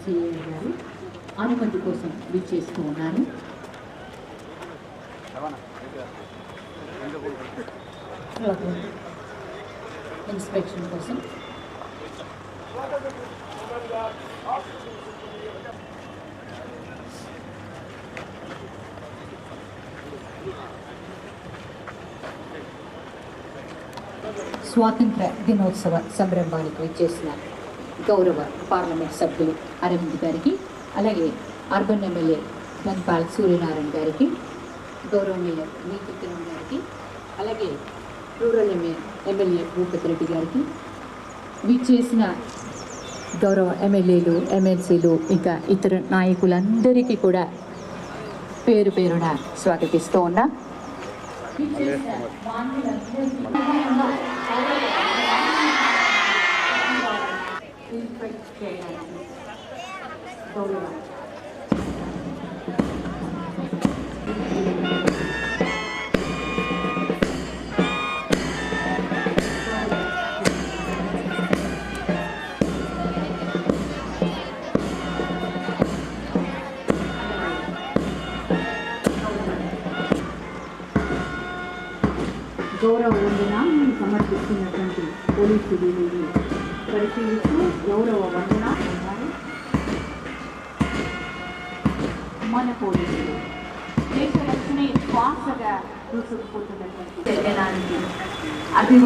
CI గారు. అనుమతి కోసం విచ్చేస్తూ ఉన్నారు ఇన్స్పెక్షన్ కోసం. స్వాతంత్ర దినోత్సవ సంరంభానికి విచ్చేసినారు గౌరవ పార్లమెంట్ సభ్యులు అరవింద్ గారికి అలాగే అర్బన్ ఎమ్మెల్యే ధన్పాల్ సూర్యనారాయణ గారికి గౌరవ మేయర్ నీతి కిరణ్ గారికి అలాగే రూరల్ ఎమ్మె ఎమ్మెల్యే భూపతి రెడ్డి గారికి విచ్చేసిన గౌరవ ఎమ్మెల్యేలు ఎమ్మెల్సీలు ఇంకా ఇతర నాయకులందరికీ కూడా పేరు పేరున స్వాగతిస్తూ ఉన్నా. విచ్చేసిన ఇన్స్పెక్ట్ చేయడానికి గౌరవ గౌరవ వందనాన్ని సమర్పిస్తున్నటువంటి పోలీసు వీరులు పరిశీలిస్తూ గౌరవ వందన ఉన్నారు మన పోలీసులు దేశ రక్షణే శ్వాసగా దూసుకుపోతున్నటువంటి జనానికి అభివ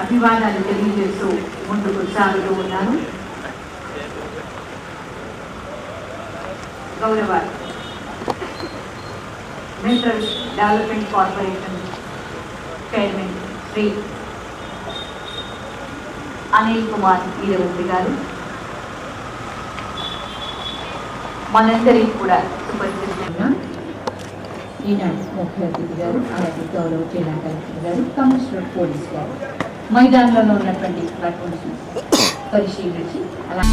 అభివాదాలు తెలియజేస్తూ ముందుకు సాగుతూ ఉన్నారు. గౌరవ mineral development corporation chairman Shri Anil Kumar Veeravalli గారు. మనందరికీ కూడా సుపరిచితంగా ఈనాడు ముఖ్య అతిథి గారు అలాగే గౌరవ జిల్లా కలెక్టర్ గారు కమిషనర్ పోలీస్ గారు. మైదానంలో ఉన్నటువంటి ప్లాట్ఫామ్స్ పరిశీలించి అలా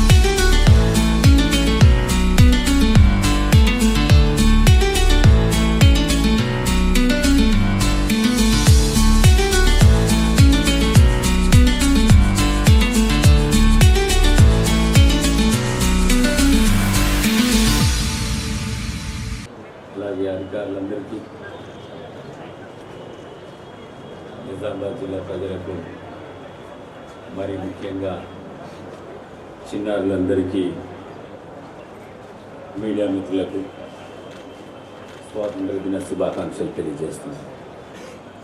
చిన్నారులందరికీ మీడియా మిత్రులకు స్వాతంత్ర దిన శుభాకాంక్షలు తెలియజేస్తున్నాను.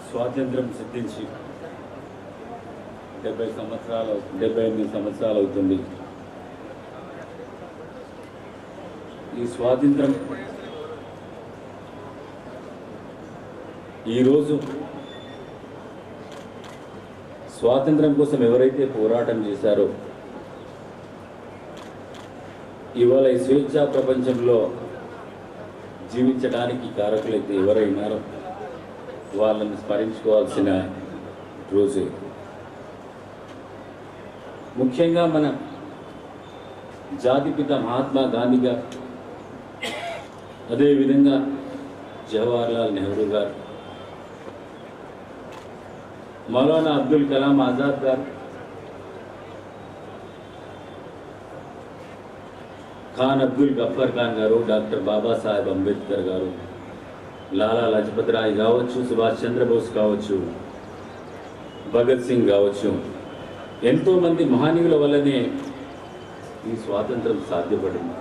స్వాతంత్రం సిద్ధించి డెబ్బై సంవత్సరాలు డెబ్బై ఎనిమిది సంవత్సరాలు అవుతుంది. ఈ స్వాతంత్రం ఈరోజు స్వాతంత్రం కోసం ఎవరైతే పోరాటం చేశారో ఇవాళ ఈ స్వేచ్ఛా ప్రపంచంలో జీవించడానికి కారకులైతే ఎవరైనారో వాళ్ళని స్మరించుకోవాల్సిన రోజే. ముఖ్యంగా మన జాతిపిత మహాత్మా గాంధీ గారు అదేవిధంగా జవహర్లాల్ నెహ్రూ గారు మౌలానా అబ్దుల్ కలాం ఆజాద్ గారు ఖాన్ అబ్దుల్ గఫర్ ఖాన్ గారు డాక్టర్ బాబాసాహెబ్ అంబేద్కర్ గారు లాలా లజపత్ రాయ్ కావచ్చు సుభాష్ చంద్రబోస్ కావచ్చు భగత్ సింగ్ కావచ్చు. ఎంతోమంది మహనీయుల వల్లనే ఈ స్వాతంత్రం సాధ్యపడింది.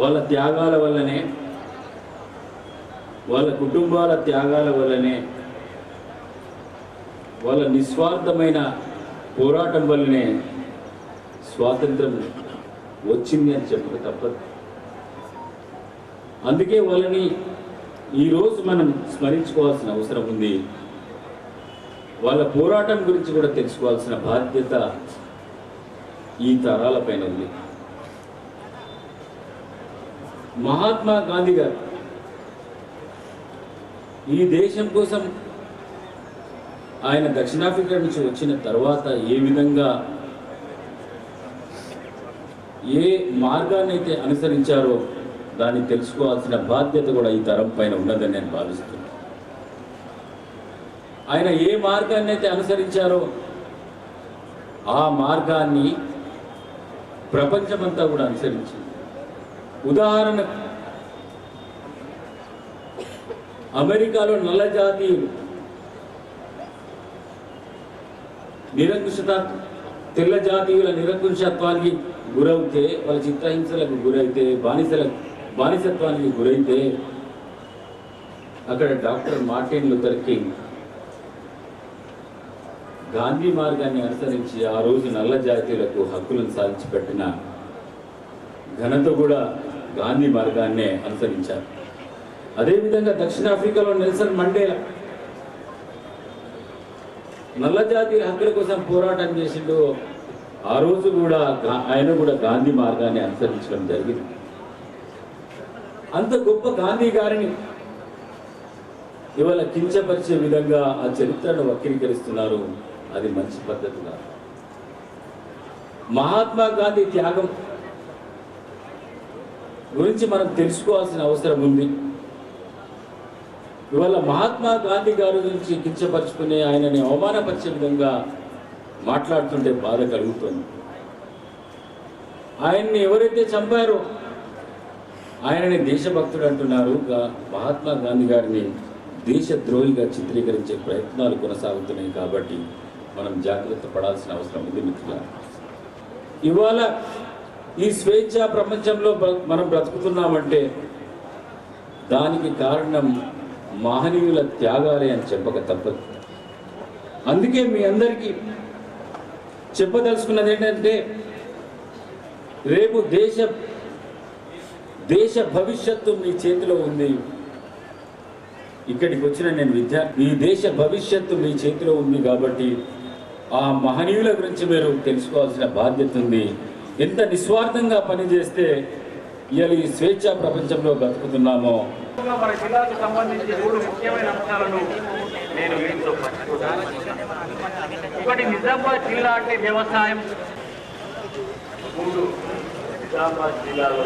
వాళ్ళ త్యాగాల వల్లనే వాళ్ళ కుటుంబాల త్యాగాల వల్లనే వాళ్ళ నిస్వార్థమైన పోరాటం వల్లనే స్వాతంత్రం వచ్చింది అని చెప్పక తప్పదు. అందుకే వాళ్ళని ఈరోజు మనం స్మరించుకోవాల్సిన అవసరం ఉంది. వాళ్ళ పోరాటం గురించి కూడా తెలుసుకోవాల్సిన బాధ్యత ఈ తరాలపైన ఉంది. మహాత్మా గాంధీ గారు ఈ దేశం కోసం ఆయన దక్షిణాఫ్రికా నుంచి వచ్చిన తర్వాత ఏ విధంగా ఏ మార్గాన్ని అయితే అనుసరించారో దాన్ని తెలుసుకోవాల్సిన బాధ్యత కూడా ఈ తరం పైన ఉన్నదని నేను భావిస్తున్నాను ఆయన ఏ మార్గాన్ని అయితే అనుసరించారో ఆ మార్గాన్ని ప్రపంచమంతా కూడా అనుసరించింది. ఉదాహరణ అమెరికాలో నల్ల జాతి నిరంకుశత తెల్ల జాతీయుల నిరంకుశత్వానికి గురవుతే వాళ్ళ చిత్రహింసలకు గురైతే బానిసల బానిసత్వానికి గురైతే అక్కడ doctor Martin Luther King Gandhi మార్గాన్ని అనుసరించి ఆ రోజు నల్ల జాతీయులకు హక్కులను సాధించి పెట్టిన ఘనత కూడా గాంధీ మార్గాన్నే అనుసరించారు. అదేవిధంగా దక్షిణాఫ్రికాలో నెల్సన్ మండేలా నల్ల జాతీయుల హక్కుల కోసం పోరాటం చేసిండు ఆ రోజు కూడా ఆయన కూడా గాంధీ మార్గాన్ని అనుసరించడం జరిగింది. అంత గొప్ప గాంధీ గారిని ఇవాళ కించపరిచే విధంగా ఆ చరిత్రను వక్రీకరిస్తున్నారు. అది మంచి పద్ధతి కాదు. మహాత్మా గాంధీ త్యాగం గురించి మనం తెలుసుకోవాల్సిన అవసరం ఉంది. ఇవాళ మహాత్మా గాంధీ గారి గురించి కించపరుచుకునే ఆయనని అవమానపరిచే విధంగా మాట్లాడుతుంటే బాధ కలుగుతుంది. ఆయన్ని ఎవరైతే చంపారో ఆయనని దేశభక్తుడు అంటున్నారు మహాత్మా గాంధీ గారిని దేశద్రోహిగా చిత్రీకరించే ప్రయత్నాలు కొనసాగుతున్నాయి కాబట్టి మనం జాగ్రత్త పడాల్సిన అవసరం ఉంది మిత్రుల ఇవాళ ఈ స్వేచ్ఛ ప్రపంచంలో మనం బ్రతుకుతున్నామంటే దానికి కారణం మహనీయుల త్యాగాలే అని చెప్పక తప్పదు. అందుకే మీ అందరికీ చెప్పదలుచుకున్నది ఏంటంటే రేపు దేశ దేశ భవిష్యత్తు మీ చేతిలో ఉంది. ఇక్కడికి వచ్చిన నేను విద్యార్థి ఈ దేశ భవిష్యత్తు మీ చేతిలో ఉంది కాబట్టి ఆ మహనీయుల గురించి మీరు తెలుసుకోవాల్సిన బాధ్యత ఉంది. ఎంత నిస్వార్థంగా పనిచేస్తే ఇవాళ ఈ స్వేచ్ఛా ప్రపంచంలో బతుకుతున్నామో. మన జిల్లాకు సంబంధించి మూడు ముఖ్యమైన అంశాలను నేను వీటితో పంచుకున్నాను ఒకటి నిజామాబాద్ జిల్లా అంటే వ్యవసాయం. మూడు నిజామాబాద్ జిల్లాలో